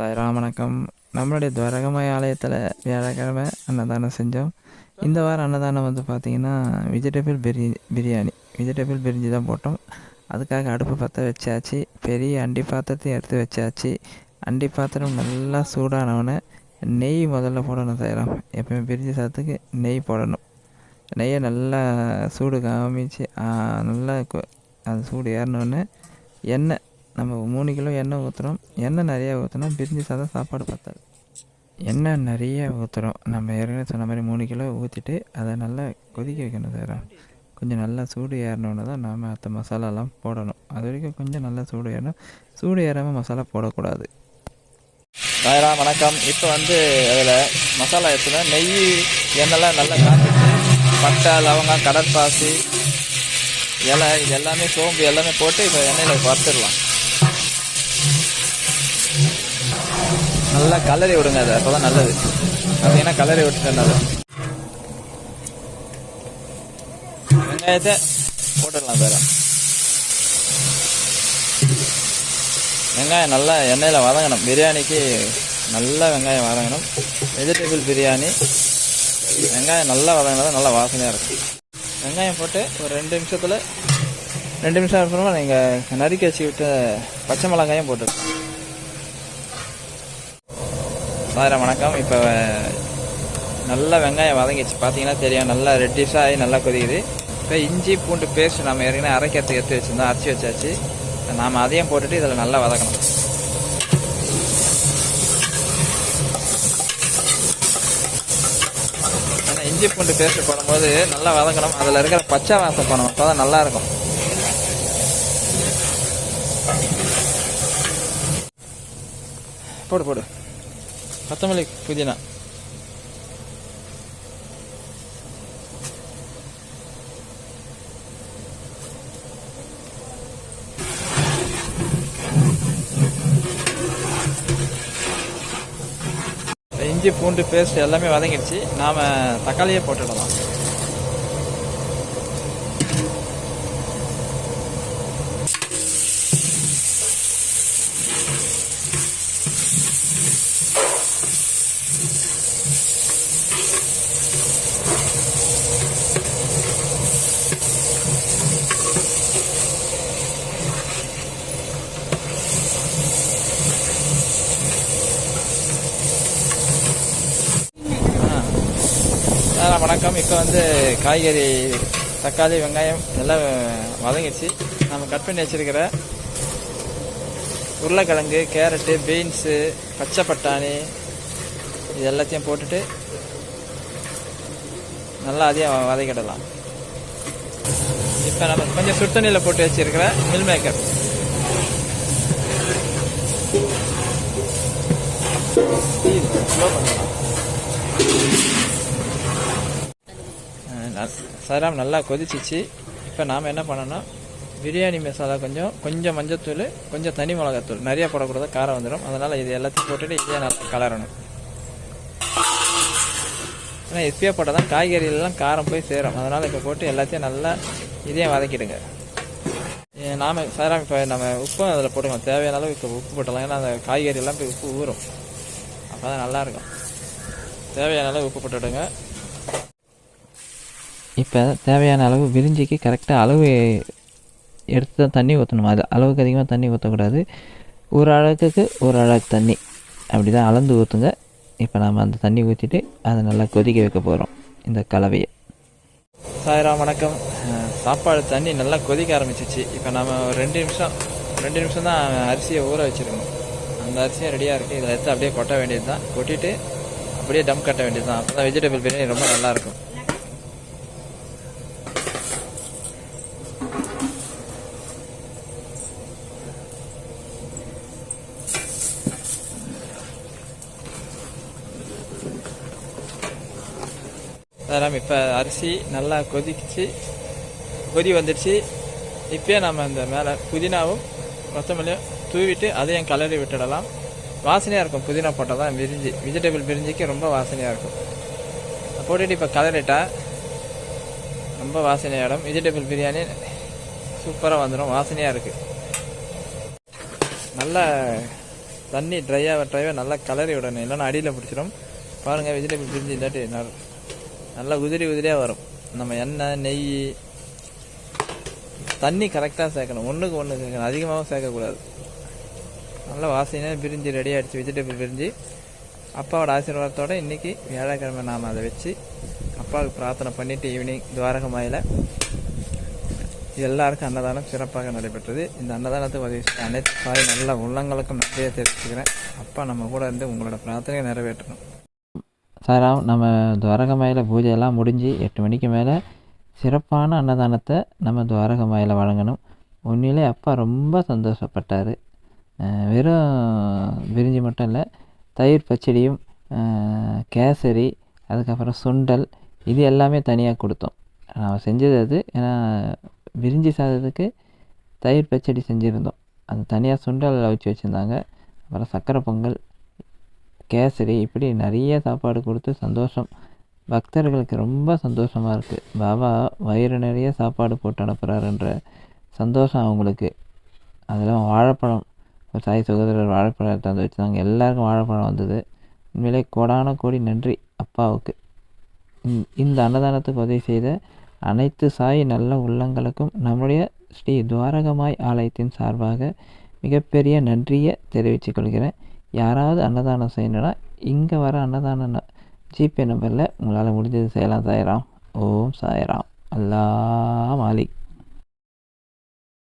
சாய்ராம் வணக்கம். நம்மளுடைய துவரகமாய் ஆலயத்தில் வியாழக்கிழமை அன்னதானம் செஞ்சோம். இந்த வாரம் அன்னதானம் வந்து பார்த்திங்கன்னா வெஜிடபிள் பிரி பிரியாணி. வெஜிடபிள் பிரிஞ்சு தான் போட்டோம். அதுக்காக அடுப்பு பற்ற வச்சாச்சு. பெரிய அண்டி பாத்திரத்தையும் எடுத்து வச்சாச்சு. அண்டி பாத்திரம் நல்லா சூடானவொடனே நெய் முதல்ல போடணும் சாய்ராம் எப்பயுமே பிரிஞ்சு சாத்துக்கு நெய் போடணும். நெய்யை நல்லா சூடு காமிச்சு நல்லா அது சூடு ஏறினோடனே எண்ணெய் நம்ம மூணு கிலோ எண்ணெய் ஊற்றுறோம் எண்ணெய் நிறையா ஊற்றுனோம் பிரிஞ்சு சாதம் சாப்பாடு பார்த்தாது எண்ணெய் நிறைய ஊற்றுறோம் நம்ம ஏற்கனவே சொன்ன மாதிரி மூணு கிலோ ஊற்றிட்டு அதை நல்லா கொதிக்க வைக்கணும் சார். கொஞ்சம் நல்லா சூடு ஏறினோன்னு தான் நாம் மற்ற மசாலாலாம் போடணும். அது வரைக்கும் கொஞ்சம் நல்லா சூடு ஏறணும். சூடு ஏறாமல் மசாலா போடக்கூடாது. நாயரா வணக்கம். இப்போ வந்து அதில் மசாலா எடுத்துனா நெய் எண்ணெய்லாம் நல்லா காய்ச்சிட்டு பட்டை லவங்கம் கடற்பாசி இலை இது எல்லாமே சோம்பு எல்லாமே போட்டு இப்போ எண்ணெயில் வறுத்துடலாம். நல்லா கலரி விடுங்க அதை. அப்போ தான் நல்லது பார்த்தீங்கன்னா கலரி விட்டுட்டு நல்லது வெங்காயத்தை போட்டுடலாம் வேற. வெங்காயம் நல்லா எண்ணெயில் வதங்கணும். பிரியாணிக்கு நல்லா வெங்காயம் வதங்கணும். வெஜிடபிள் பிரியாணி. வெங்காயம் நல்லா வதங்கினா நல்லா வாசனையாக இருக்கும். வெங்காயம் போட்டு ஒரு ரெண்டு நிமிஷத்தில் ரெண்டு நிமிஷம் அப்புறமா நீங்கள் நறுக்கி வச்சு பச்சை மிளகாயும் போட்டுருக்கோம் சார் வணக்கம். இப்போ நல்லா வெங்காயம் வதங்கிச்சு பார்த்தீங்கன்னா தெரியும். நல்லா ரெட்டிஷாக ஆகி நல்லா கொதிக்குது. இப்போ இஞ்சி பூண்டு பேஸ்ட் நம்ம ஏற்கனவே அரைக்கிறதுக்கு எடுத்து வச்சுருந்தோம். அரைச்சி வச்சாச்சு. நாம் அதையும் போட்டுட்டு இதில் நல்லா வதக்கணும். ஏன்னா இஞ்சி பூண்டு பேஸ்ட் போடும்போது நல்லா வதக்கணும் அதில் இருக்கிற பச்சை வாசம் போடணும். அப்போ தான் நல்லாயிருக்கும் போடு போடு. கொத்தமல்லி புதினா. இஞ்சி பூண்டு பேஸ்ட் எல்லாமே வதங்கிடுச்சு. நாம தக்காளியே போட்டுடலாம். வணக்கம். இப்போ வந்து காய்கறி தக்காளி வெங்காயம் எல்லாம் வதங்கிச்சு நம்ம கட் பண்ணி வச்சிருக்கிற உருளைக்கிழங்கு கேரட்டு பீன்ஸு பச்சை பட்டாணி இது எல்லாத்தையும் போட்டுட்டு நல்லா அதையும் வதக்கிடலாம். இப்போ நம்ம கொஞ்சம் சுடுதண்ணியில் போட்டு வச்சிருக்கிற மில் மேக்கர் ஸ்லோ பண்ணலாம். சராம் நல்லா கொதிச்சிச்சு. இப்போ நாம் என்ன பண்ணணும் பிரியாணி மசாலா கொஞ்சம் கொஞ்சம் மஞ்சத்தூள் கொஞ்சம் தனி மிளகாத்தூள். நிறைய போடக்கூடாது காரம் வந்துடும் அதனால் இது எல்லாத்தையும் போட்டுட்டு இதே நல்லா கலரணும். ஏன்னா இப்பயே போட்டால் தான் காய்கறிலாம் காரம் போய் சேரும். அதனால் இப்போ போட்டு எல்லாத்தையும் நல்லா இதையும் வதக்கிடுங்க. நாம் சாராம் இப்போ நம்ம உப்பும் அதில் போட்டுக்கலாம். தேவையான அளவு இப்போ உப்பு போட்டலாம் ஏன்னா அந்த காய்கறியெல்லாம் போய் உப்பு ஊறும். அப்போ தான் நல்லாயிருக்கும். தேவையான அளவு உப்பு போட்டுவிடுங்க. இப்போ தேவையான அளவு விரிஞ்சிக்கு கரெக்டாக அளவு எடுத்து தான் தண்ணி ஊற்றணும் அது அளவுக்கு அதிகமாக தண்ணி ஊற்றக்கூடாது ஒரு அழகுக்கு ஒரு அழகு தண்ணி. அப்படி தான் அளந்து ஊற்றுங்க இப்போ நாம் அந்த தண்ணி ஊற்றிட்டு அதை நல்லா கொதிக்க வைக்க போகிறோம் இந்த கலவையை. சாயராம் வணக்கம். சாப்பாடு தண்ணி நல்லா கொதிக்க ஆரம்பிச்சிச்சு. இப்போ நம்ம ஒரு ரெண்டு நிமிஷம் ரெண்டு நிமிஷம் தான் அரிசியை ஊற வச்சுருக்கோம். அந்த அரிசியும் ரெடியாக இருக்குது இதை எடுத்து அப்படியே கொட்ட வேண்டியது தான் கொட்டிட்டு அப்படியே டம் கட்ட வேண்டியது தான் அப்போ தான் வெஜிடபிள் பிரியாணி ரொம்ப நல்லாயிருக்கும் அதெல்லாம் இப்போ அரிசி நல்லா கொதிச்சு கொதி வந்துடுச்சு இப்போயே நம்ம இந்த மேலே புதினாவும் கொத்தமல்லியும் தூவிட்டு அதையும் கலரி விட்டுடலாம். வாசனையாக இருக்கும். புதினா போட்டால் தான் பிரிஞ்சு வெஜிடபிள் பிரிஞ்சிக்கு ரொம்ப வாசனையாக இருக்கும். போட்டுட்டு இப்போ கலரிட்டால் ரொம்ப வாசனையாயிடும் வெஜிடபிள் பிரியாணி சூப்பராக வந்துடும் வாசனையாக இருக்குது நல்லா தண்ணி ட்ரையாக ட்ரையாக நல்லா கலரி விடணும். இல்லைன்னா அடியில் பிடிச்சிடும் பாருங்கள் வெஜிடபிள் பிரிஞ்சு இல்லாட்டி நல் நல்லா உதிரி உதிரியாக வரும். நம்ம எண்ணெய் நெய் தண்ணி கரெக்டாக சேர்க்கணும். ஒன்றுக்கு ஒன்று சேர்க்கணும். அதிகமாகவும் சேர்க்கக்கூடாது. நல்லா வாசனையாக பிரிஞ்சு ரெடி ஆகிடுச்சு வெஜிடபிள் பிரிஞ்சு. அப்பாவோட ஆசீர்வாதத்தோட இன்றைக்கி வியாழக்கிழமை நாம் அதை வச்சு அப்பாவுக்கு பிரார்த்தனை பண்ணிவிட்டு ஈவினிங் துவாரகமாயில் எல்லாருக்கும் அன்னதானம் சிறப்பாக நடைபெற்றது. இந்த அன்னதானத்துக்கு உதவி செய்த அனைத்து சாரி நல்ல உள்ளங்களுக்கும் நன்றியை தெரிவிச்சுக்கிறேன். அப்பா நம்ம கூட இருந்து உங்களோட பிரார்த்தனையை நிறைவேற்றணும். சாராம் நம்ம துவாரகமாயில் பூஜையெல்லாம் முடிஞ்சு எட்டு மணிக்கு மேலே சிறப்பான அன்னதானத்தை நம்ம துவாரகமாயில் வழங்கணும். உண்மையிலே அப்பா ரொம்ப சந்தோஷப்பட்டார். வெறும் விரிஞ்சி மட்டும் இல்லை தயிர் பச்சடியும் கேசரி அதுக்கப்புறம் சுண்டல் இது எல்லாமே தனியாக கொடுத்தோம். நான் செஞ்சது அது ஏன்னா விரிஞ்சி சாதத்துக்கு தயிர் பச்சடி செஞ்சுருந்தோம். அது தனியாக சுண்டல் அவிச்சு வச்சுருந்தாங்க. அப்புறம் சக்கரை பொங்கல் கேசரி இப்படி நிறைய சாப்பாடு கொடுத்து சந்தோஷம். பக்தர்களுக்கு ரொம்ப சந்தோஷமாக இருக்குது பாபா வயிறு நிறைய சாப்பாடு போட்டு அனுப்புகிறாருன்ற சந்தோஷம் அவங்களுக்கு. அதெல்லாம் வாழைப்பழம் ஒரு சாய் சுகோதரர் வாழைப்பழம் தந்து வச்சுருந்தாங்க. எல்லாருக்கும் வாழைப்பழம் வந்தது. உண்மையிலே கோடான கோடி நன்றி அப்பாவுக்கு. இந்த- இந்த அன்னதானத்துக்கு உதவி செய்த அனைத்து சாய் நல்ல உள்ளங்களுக்கும் நம்முடைய ஸ்ரீ துவாரகமாய் ஆலயத்தின் சார்பாக மிகப்பெரிய நன்றியை தெரிவித்துக் கொள்கிறேன். யாராவது அன்னதானம் செய்யணும்னா இங்கே வர அன்னதான ஜிபே நம்பரில் உங்களால் முடிஞ்சது செய்யலாம் சாய்ராம். ஓம் சாயிராம். அல்லா மாலிக்.